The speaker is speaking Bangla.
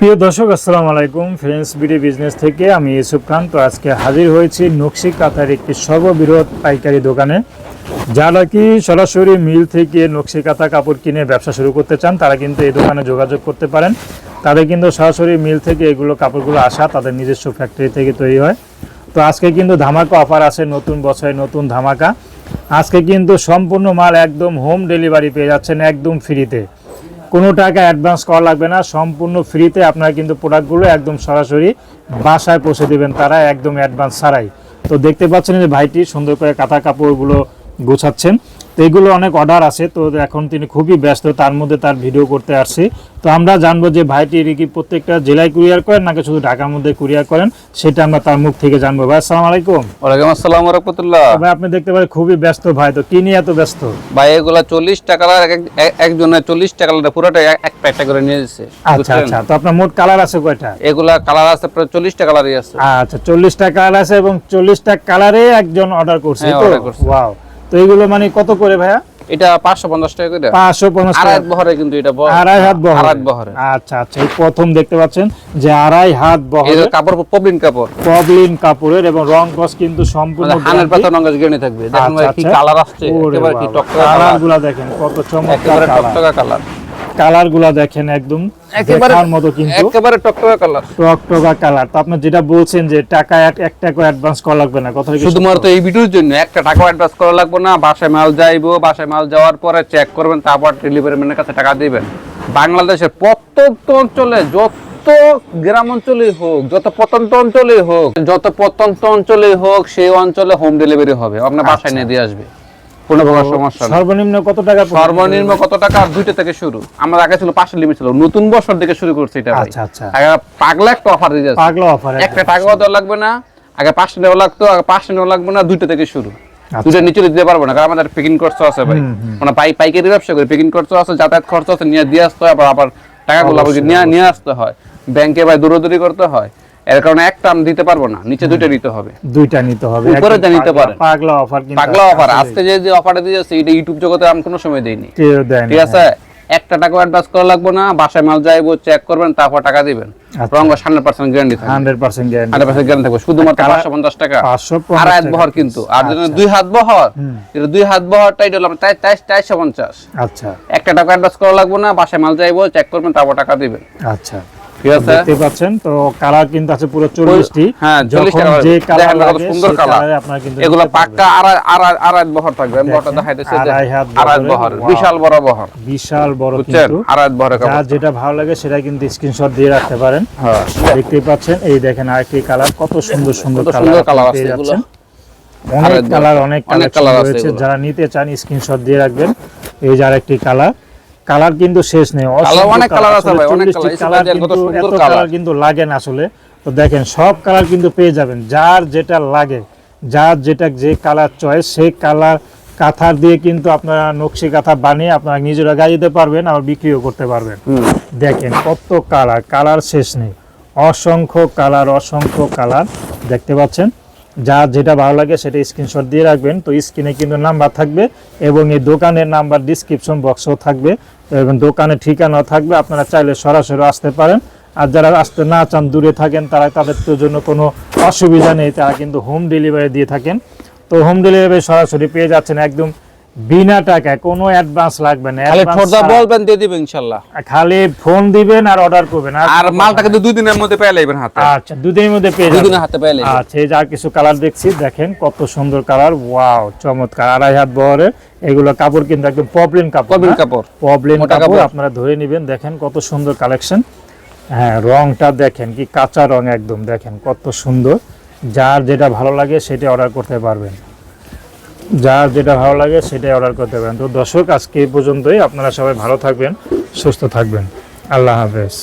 প্রিয় দর্শক, আসসালামু আলাইকুম। ফ্রেন্ডস বিডি বিজনেস থেকে আমি ইউসুফ খান। তো আজকে হাজির হয়েছি নকশি কাতার একটি সর্ববৃহৎ পাইকারি দোকানে। যারা কি সরাসরি মিল থেকে নকশি কাঁথা কাপড় কিনে ব্যবসা শুরু করতে চান, তারা কিন্তু এই দোকানে যোগাযোগ করতে পারেন। তাদের কিন্তু সরাসরি মিল থেকে এগুলো কাপড়গুলো আসা তাদের নিজস্ব ফ্যাক্টরি থেকে তৈরি হয়। তো আজকে কিন্তু ধামাকা অফার আছে নতুন বছরে নতুন ধামাকা। আজকে কিন্তু সম্পূর্ণ মাল একদম হোম ডেলিভারি পেয়ে যাচ্ছেন একদম ফ্রিতে কোনো টাকা অ্যাডভান্স করা লাগবে না, সম্পূর্ণ ফ্রিতে আপনারা কিন্তু প্রোডাক্টগুলো একদম সরাসরি বাসায় পৌঁছে দেবেন তারা একদম অ্যাডভান্স ছাড়াই। তো দেখতে পাচ্ছেন যে ভাইটি সুন্দর করে কাঁথা কাপড়গুলো গোছাচ্ছেন। তো এগুলো অনেক অর্ডার আছে তো এখন তিনি খুবই ব্যস্ত তার মধ্যে তার ভিডিও করতে আসছি। তো আমরা জানব যে ভাইটি কি প্রত্যেকটা জেলায় কুরিয়ার করেন নাকি শুধু ঢাকার মধ্যে কুরিয়ার করেন সেটা আমরা তার মুখ থেকে জানব। ভাই আসসালামু আলাইকুম। ওয়ালাইকুম আসসালাম রহমতুল্লাহ। ভাই আপনি দেখতে পারেন খুবই ব্যস্ত ভাই তো কি নিয়ে এত ব্যস্ত? ভাই এগুলা চল্লিশ টাকা একজনের চল্লিশ টাকা পুরোটা এক- প্যাকটা করে নিয়ে যাচ্ছে আচ্ছা আচ্ছা তো আপনার মোট কালার আছে কয়টা? এগুলা কালার আছে প্রায় চল্লিশটা কালারই আছে। আচ্ছা চল্লিশটা কালার আছে এবং চল্লিশটা কালারে একজন অর্ডার করছে হ্যাঁ, তো? করছে। ওয়াও তো এগুলো মানে কত করে ভাইয়া? এটা পাঁচশো পঞ্চাশ টাকা করে। পাঁচশো পঞ্চাশ আড়াই বহরে কিন্তু এটা আড়াই হাত বহর। আড়াই বহরে। আচ্ছা আচ্ছা এই প্রথম দেখতে পাচ্ছেন যে আড়াই হাত বহরে কাপড় পবলিন কাপড়। পবলিন কাপড়ের এবং রং কস কিন্তু সম্পূর্ণ মানে হানের রং নঙ্গাজ গেনে থাকবে। দেখুন ভাই কি কালার আসছে। একেবারে কি টকটকা কালার কালার। গুলা দেখেন কত চমৎকার কালার। টকটকা কালার। কালারগুলা দেখেন একদম দেখার মতো কিন্তু। একেবারে টকটকা কালার। টকটকা কালার। তো আপনি যেটা বলছেন যে টাকা এক এক টাকা অ্যাডভান্স করা লাগবে না কথা শুধুমাত্র এই ভিডিওর জন্য একটা টাকা অ্যাডভান্স করা লাগবে না বাসায় মাল যাইবো বাসায় মাল যাওয়ার পরে চেক করবেন তারপর ডেলিভারি ম্যানের কাছে টাকা দিবেন। বাংলাদেশের প্রত্যন্ত অঞ্চলে যত গ্রাম অঞ্চলেই হোক যত প্রত্যন্ত অঞ্চলেই হোক যত প্রত্যন্ত অঞ্চলেই হোক সেই অঞ্চলে হোম ডেলিভারি হবে। আপনার বাসায় নিয়ে দিয়ে আসবে। কোনো প্রকার সমস্যা সর্বনিম্ন কত টাকা সর্বনিম্ন কত টাকা দুইটা থেকে শুরু। আমরা আগে ছিল পাঁচশো লিমিট ছিল। নতুন বছর থেকে শুরু করছি এটা আচ্ছা আচ্ছা। পাগলা একটা অফার দিয়ে পাগলা অফার একটা টাকাও দেওয়া লাগবে না আগে পাঁচশো নেওয়া লাগতো আগে পাঁচশো নেওয়া লাগবে না দুইটা থেকে শুরু। দুইটা নিচে দিতে পারব না কারণ আমাদের পেকিং খরচ আছে ভাই। মানে পাই পাইকারি ব্যবসা করি পেকিং খরচ আছে যাতায়াত খরচ আছে নিয়ে দিয়ে আসতে হয় আবার আবার টাকাগুলো আবার নিয়ে নিয়ে আসতে হয়। ব্যাংকে ভাই দৌড়দৌড়ি করতে হয়। এর কারণে একটা আমি দিতে পারব না নিচে দুইটা নিতে হবে। দুইটা নিতে হবে। উপরে যা নিতে পারেন। পাগলা অফার কিন্তু পাগলা অফার আজকে যে যে অফারটা দিয়ে যাচ্ছে এটা ইউটিউব জগতে আমি কোনো সময় দেইনি। ঠিক আছে? একটা টাকা অ্যাডভান্স করা লাগবে না বাসায় মাল যাইবো চেক করবেন তারপর টাকা দিবেন। আচ্ছা। রঙ হান্ড্রেড পার্সেন্ট গ্যারান্টি থাকবে। Hundred percent guarantee hundred percent guarantee থাকবে। শুধুমাত্র পাঁচশো পঞ্চাশ টাকা। আর এক বহর কিন্তু। আর যদি আচ্ছা। দুই হাত বহর এটা দুই হাত বহরটা এটা হলো তাই তাই চারশো পঞ্চাশ। আচ্ছা। একটা টাকা অ্যাডভান্স করা লাগবে না বাসায় মাল যাইবো চেক করবেন তারপর টাকা দিবেন। আচ্ছা। ঠিক আছে? দেখতে পাচ্ছেন তো কালার কিন্তু আছে পুরো চল্লিশটি। হ্যাঁ, 40 যখন যে কালার লাগে সুন্দর কালার। আপনারা কিন্তু এগুলো পাক্কা আড়াই আড়াই আড়াই বহর থাকবে। আমি বহরটা দেখাইতেছি আড়াই হাত আড়াই বহর। বিশাল বড় বহর। বিশাল বড় কিন্তু। আড়াই বহরের কাপড়। যেটা ভালো লাগে সেটা কিন্তু স্ক্রিনশট দিয়ে রাখতে পারেন। হ্যাঁ দেখতেই পাচ্ছেন এই দেখেন আর আরেকটি কালার কত সুন্দর সুন্দর কালার কালার আছে এগুলো। অনেক কালার অনেক কালার রয়েছে। যারা নিতে চান স্ক্রিনশট দিয়ে রাখবেন। এই যে আরেকটি কালার। কালার কিন্তু শেষ নেই। অনেক colour আছে ভাই, অনেক 40 টি colour। এই colour দেখেন কত কিন্তু এত কালার কিন্তু লাগে না আসলে। তো দেখেন সব কালার কিন্তু পেয়ে যাবেন। যার যেটা লাগে যার যেটা যে কালার চয়েস সেই কালার কাঁথার দিয়ে কিন্তু আপনারা নকশি কাঁথা বানিয়ে আপনারা নিজেরা গাড়িতে পারবেন আবার বিক্রিও করতে পারবেন। দেখেন কত কালার কালার শেষ নেই। অসংখ্য কালার অসংখ্য কালার দেখতে পাচ্ছেন? যার যেটা ভালো লাগে সেটা স্ক্রিনশট দিয়ে রাখবেন। তো স্ক্রিনে কিন্তু নাম্বার থাকবে এবং এই দোকানের নাম্বার ডিসক্রিপশন বক্সও থাকবে এবং দোকানে ঠিকানাও থাকবে। আপনারা চাইলে সরাসরি আসতে পারেন। আর যারা আসতে না চান, দূরে থাকেন, তারা তাদের জন্য কোনো অসুবিধা নেই। তারা কিন্তু হোম ডেলিভারি দিয়ে থাকেন। তো হোম ডেলিভারি সরাসরি পেয়ে যাচ্ছেন একদম বিনা টাকায় কোনো অ্যাডভান্স লাগবে না। খালি ছাড়া। বলবেন দিয়ে দিবেন ইনশাল্লাহ। খালি ফোন দিবেন আর অর্ডার করবেন। আর মালটা কিন্তু দুই দিনের মধ্যে পেয়ে লাইবেন হাতে। আচ্ছা দুদিনের মধ্যে পেয়ে দুই দিনের হাতে পেয়ে লাইবেন আচ্ছা এই যা কিছু কালার দেখছি দেখেন কত সুন্দর কালার ওয়াও চমৎকার। আড়াই হাত বহরের এগুলো কাপড় কিন্তু একদম পপলিন কাপড় কবিন কাপড় কাপড় কাপড়। আপনারা ধরে নেবেন দেখেন কত সুন্দর কালেকশন হ্যাঁ রংটা দেখেন কি কাঁচা রং একদম দেখেন কত সুন্দর। যার যেটা ভালো লাগে সেটা অর্ডার করতে পারবেন। যার যেটা ভালো লাগে সেটাই অর্ডার করতে পারেন। তো দর্শক, আজকে এই পর্যন্তই। আপনারা সবাই ভালো থাকবেন, সুস্থ থাকবেন। আল্লাহ হাফেজ।